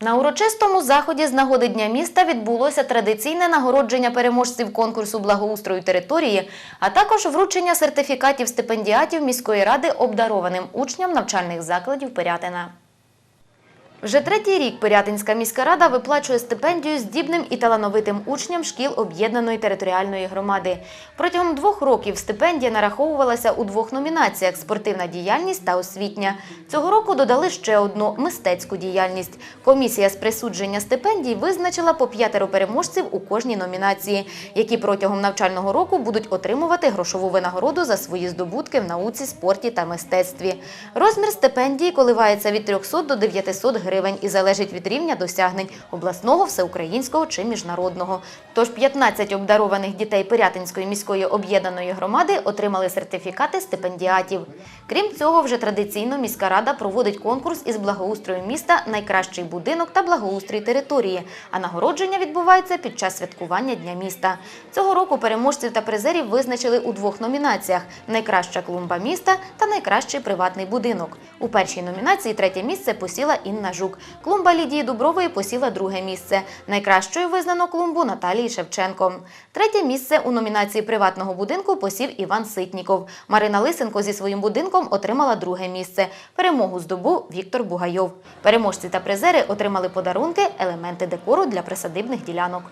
На урочистому заході з нагоди Дня міста відбулося традиційне нагородження переможців конкурсу благоустрою території, а також вручення сертифікатів стипендіатів міської ради обдарованим учням навчальних закладів Пирятина. Вже третій рік Пирятинська міська рада виплачує стипендію здібним і талановитим учням шкіл об'єднаної територіальної громади. Протягом двох років стипендія нараховувалася у двох номінаціях спортивна діяльність та освітня. Цього року додали ще одну мистецьку діяльність. Комісія з присудження стипендій визначила по п'ятеро переможців у кожній номінації, які протягом навчального року будуть отримувати грошову винагороду за свої здобутки в науці, спорті та мистецтві. Розмір стипендії коливається від 300 до 900 гривень і залежить від рівня досягнень обласного, всеукраїнського чи міжнародного. Тож 15 обдарованих дітей Пирятинської міської об'єднаної громади отримали сертифікати стипендіатів. Крім цього, вже традиційно міська рада проводить конкурс із благоустрою міста Найкращий будинок та благоустрій території. А нагородження відбувається під час святкування Дня міста. Цього року переможців та призерів визначили у двох номінаціях: найкраща клумба міста та найкращий приватний будинок. У першій номінації третє місце посіла Інна Жук. Клумба Лідії Дубрової посіла друге місце. Найкращою визнано клумбу Наталії Шевченко. Третє місце у номінації приватного будинку посів Іван Ситніков. Марина Лисенко зі своїм будинком отримала друге місце. Перемогу здобув Віктор Бугайов. Переможці та призери отримали подарунки, елементи декору для присадибних ділянок.